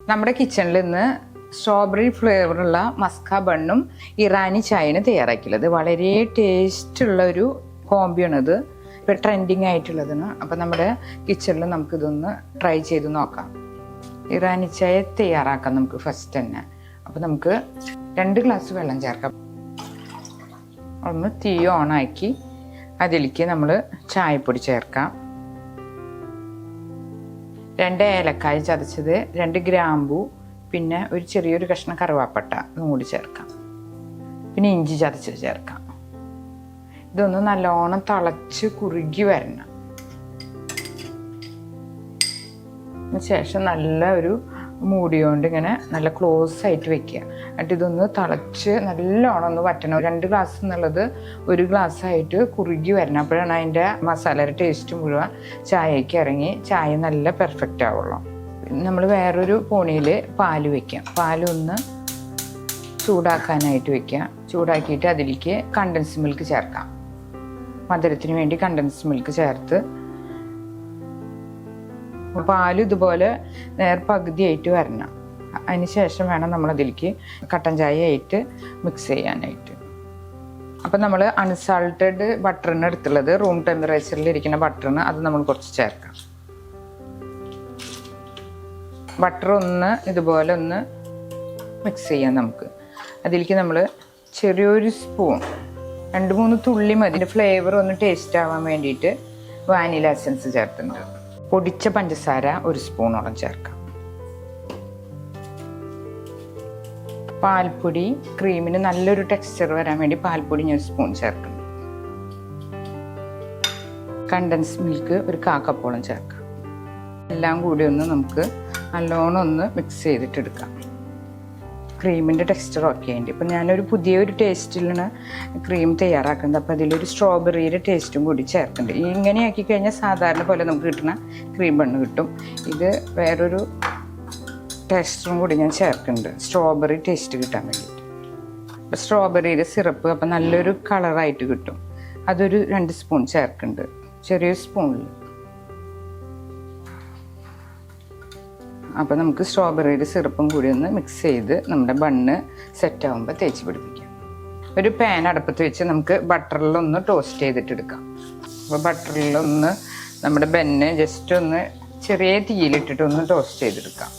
നമ്മുടെ കിച്ചണിൽ ഇന്ന് സ്ട്രോബെറി ഫ്ലേവറുള്ള മസ്ക ബണ്ണും ഇറാനി ചായനും തയ്യാറാക്കിയുള്ളത്. വളരെ ടേസ്റ്റ് ഉള്ള ഒരു കോമ്പിയാണിത് ഇപ്പം ട്രെൻഡിങ് ആയിട്ടുള്ളതാണ് അപ്പം നമ്മുടെ കിച്ചണിൽ നമുക്കിതൊന്ന് ട്രൈ ചെയ്ത് നോക്കാം. ഇറാനി ചായ തയ്യാറാക്കാം നമുക്ക് ഫസ്റ്റ് തന്നെ. അപ്പം നമുക്ക് രണ്ട് ഗ്ലാസ് വെള്ളം ചേർക്കാം. ഒന്ന് തീ ഓണാക്കി അതിലേക്ക് നമ്മൾ ചായപ്പൊടി ചേർക്കാം. രണ്ട് ഏലക്കായ ചതച്ചത് രണ്ട് ഗ്രാമ്പു പിന്നെ ഒരു ചെറിയൊരു കഷ്ണം കറുവാപ്പട്ട അതും കൂടി ചേർക്കാം. പിന്നെ ഇഞ്ചി ചതച്ചത് ചേർക്കാം. ഇതൊന്ന് നല്ലോണം തിളച്ച് കുറുകി വരണം. ശേഷം നല്ല ഒരു മൂടിയോണ്ട് ഇങ്ങനെ നല്ല ക്ലോസ് ആയിട്ട് വെക്കുക. എന്നിട്ട് ഇതൊന്ന് തിളച്ച് നല്ലോണം ഒന്ന് വറ്റണം. രണ്ട് ഗ്ലാസ് എന്നുള്ളത് ഒരു ഗ്ലാസ് ആയിട്ട് കുറുകി വരണം. അപ്പോഴാണ് അതിന്റെ മസാലയുടെ ടേസ്റ്റ് മുഴുവൻ ചായക്ക് ഇറങ്ങി. ചായ നല്ല പെർഫെക്റ്റ് ആവുള്ളൂ. നമ്മൾ വേറൊരു പോണിയിൽ പാൽ വെക്കാം. പാലൊന്ന് ചൂടാക്കാനായിട്ട് വെക്കാം. ചൂടാക്കിയിട്ട് അതിലേക്ക് കണ്ടൻസ് മിൽക്ക് ചേർക്കാം. മധുരത്തിന് വേണ്ടി കണ്ടൻസ് മിൽക്ക് ചേർത്ത് പാൽ ഇതുപോലെ നേർ പകുതിയായിട്ട് വരണം. അതിന് ശേഷം വേണം നമ്മളതിലേക്ക് കട്ടൻ ചായ ആയിട്ട് മിക്സ് ചെയ്യാനായിട്ട്. അപ്പം നമ്മൾ അൺസാൾട്ടഡ് ബട്ടറിന് എടുത്തുള്ളത്. റൂം ടെമ്പറേച്ചറിൽ ഇരിക്കുന്ന ബട്ടറിന് അത് നമ്മൾ കുറച്ച് ചേർക്കാം. ബട്ടർ ഒന്ന് ഇതുപോലെ ഒന്ന് മിക്സ് ചെയ്യാം നമുക്ക്. അതിലേക്ക് നമ്മൾ ചെറിയൊരു സ്പൂൺ രണ്ട് മൂന്ന് തുള്ളി മതി. ഫ്ലേവർ ഒന്ന് ടേസ്റ്റ് ആവാൻ വേണ്ടിയിട്ട് വാനില എസൻസ് ചേർത്തിട്ടുണ്ട്. പൊടിച്ച പഞ്ചസാര ഒരു സ്പൂണോളം ചേർക്കാം. പാൽപ്പൊടി ക്രീമിന് നല്ലൊരു ടെക്സ്ചർ വരാൻ വേണ്ടി പാൽപ്പൊടി ഞാൻ സ്പൂൺ ചേർക്കും. കണ്ടൻസ് മിൽക്ക് ഒരു കാക്കപ്പോളം ചേർക്കാം. എല്ലാം കൂടി ഒന്ന് നമുക്ക് നല്ലോണം ഒന്ന് മിക്സ് ചെയ്തിട്ടെടുക്കാം. ക്രീമിന്റെ ടെക്സ്ചർ ഒക്കെ ഉണ്ട് ഇപ്പം ഞാനൊരു പുതിയൊരു ടേസ്റ്റിലാണ് ക്രീം തയ്യാറാക്കുന്നത്. അപ്പോൾ അതിലൊരു സ്ട്രോബെറിയുടെ ടേസ്റ്റും കൂടി ചേർക്കുന്നുണ്ട്. ഇങ്ങനെ ആക്കി കഴിഞ്ഞാൽ സാധാരണ പോലെ നമുക്ക് കിട്ടുന്ന ക്രീം ബണ്ണ് കിട്ടും. ഇത് വേറൊരു ടേസ്റ്റും കൂടി ഞാൻ ചേർക്കുന്നുണ്ട്. സ്ട്രോബെറി ടേസ്റ്റ് കിട്ടാൻ വേണ്ടിയിട്ട്. അപ്പോൾ സ്ട്രോബെറിയുടെ സിറപ്പ് അപ്പം നല്ലൊരു കളറായിട്ട് കിട്ടും. അതൊരു രണ്ട് സ്പൂൺ ചേർക്കുന്നുണ്ട്. ചെറിയ സ്പൂണിൽ അപ്പോൾ നമുക്ക് സ്ട്രോബെറിയുടെ സിറപ്പും കൂടി ഒന്ന് മിക്സ് ചെയ്ത് നമ്മുടെ ബണ്ണ് സെറ്റ് ആകുമ്പോൾ തേച്ച് പിടിപ്പിക്കാം. ഒരു പാൻ അടുപ്പത്ത് വെച്ച് നമുക്ക് ബട്ടറിലൊന്ന് ടോസ്റ്റ് ചെയ്തിട്ടെടുക്കാം അപ്പോൾ ബട്ടറിലൊന്ന് നമ്മുടെ ബെന്ന് ജസ്റ്റ് ഒന്ന് ചെറിയ തീയിലിട്ടിട്ടൊന്ന് ടോസ്റ്റ് ചെയ്തെടുക്കാം.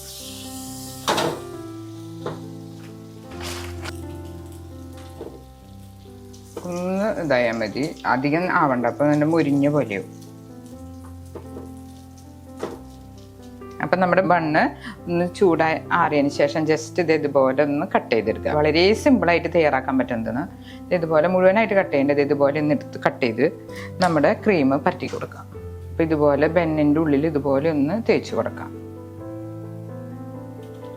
ഇതായാൽ മതി. അധികം ആവണ്ട. അപ്പോൾ നല്ല മുരിഞ്ഞ പോലെയാവും അപ്പം നമ്മുടെ ബണ്ണ് ഒന്ന് ചൂടായി ആറിയതിന് ശേഷം ജസ്റ്റ് ഇത് ഇതുപോലെ ഒന്ന് കട്ട് ചെയ്തെടുക്കുക. വളരെ സിമ്പിളായിട്ട് തയ്യാറാക്കാൻ പറ്റുന്നതാണ്. ഇത് ഇതുപോലെ മുഴുവനായിട്ട് കട്ട് ചെയ്യേണ്ടത് ഇതുപോലെ ഒന്ന് എടുത്ത് കട്ട് ചെയ്ത് നമ്മുടെ ക്രീം പറ്റി കൊടുക്കാം അപ്പോൾ ഇതുപോലെ ബെന്നിന്റെ ഉള്ളിൽ ഇതുപോലെ ഒന്ന് തേച്ച് കൊടുക്കാം.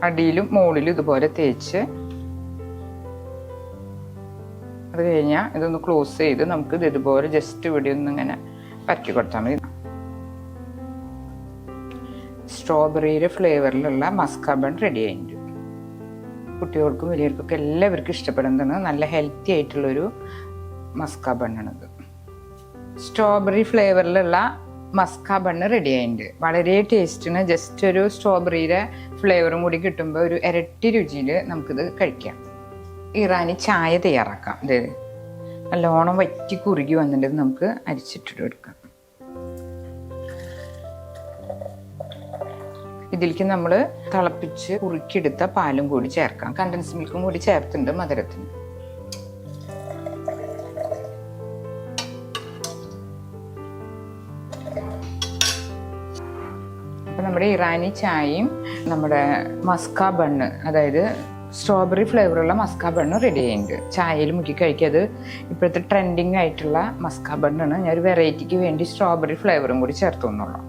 അടിയിലും മുകളിലും ഇതുപോലെ തേച്ച് അത് കഴിഞ്ഞാൽ ഇതൊന്ന് ക്ലോസ് ചെയ്ത് നമുക്ക് ഇത് ഇതുപോലെ ജസ്റ്റ് ഇവിടെ ഒന്ന് ഇങ്ങനെ പറ്റി കൊടുത്താൽ മതി. സ്ട്രോബെറിയുടെ ഫ്ലേവറിലുള്ള മസ്കാബൺ റെഡി ആയിട്ടുണ്ട്. കുട്ടികൾക്കും വലിയവർക്കൊക്കെ എല്ലാവർക്കും ഇഷ്ടപ്പെടുന്നതാണ് നല്ല ഹെൽത്തി ആയിട്ടുള്ളൊരു മസ്കാബണ്ണാണിത് സ്ട്രോബെറി ഫ്ലേവറിലുള്ള മസ്കാബണ്ണ് റെഡി ആയിട്ടുണ്ട്. വളരെ ടേസ്റ്റിന് ജസ്റ്റ് ഒരു സ്ട്രോബെറിയുടെ ഫ്ലേവറും കൂടി കിട്ടുമ്പോൾ ഒരു ഇരട്ടി രുചിയിൽ നമുക്കിത് കഴിക്കാം. ഇറാനി ചായ തയ്യാറാക്കാം. ഇത് നല്ലോണം വറ്റി കുറുകി വന്നിട്ട് നമുക്ക് അരിച്ചിട്ടിട്ട് എടുക്കാം ഇതിലേക്ക് നമ്മൾ തിളപ്പിച്ച് കുറുക്കിയെടുത്ത പാലും കൂടി ചേർക്കാം. കണ്ടൻസ് മിൽക്കും കൂടി ചേർത്തിട്ടുണ്ട് മധുരത്തിന്. നമ്മുടെ ഇറാനി ചായയും നമ്മുടെ മസ്ക ബണ്ണ് അതായത് സ്ട്രോബെറി ഫ്ലേവറുള്ള മസ്കാ ബണ്ണ് റെഡി ചെയ്യുന്നുണ്ട് ചായയിൽ മുക്കി കഴിക്കുക. അത് ഇപ്പോഴത്തെ ട്രെൻഡിങ് ആയിട്ടുള്ള മസ്കാ ബണ്ണാണ് ഞാൻ ഒരു വെറൈറ്റിക്ക് വേണ്ടി സ്ട്രോബെറി ഫ്ലേവറും കൂടി ചേർത്തു എന്നുള്ളൂ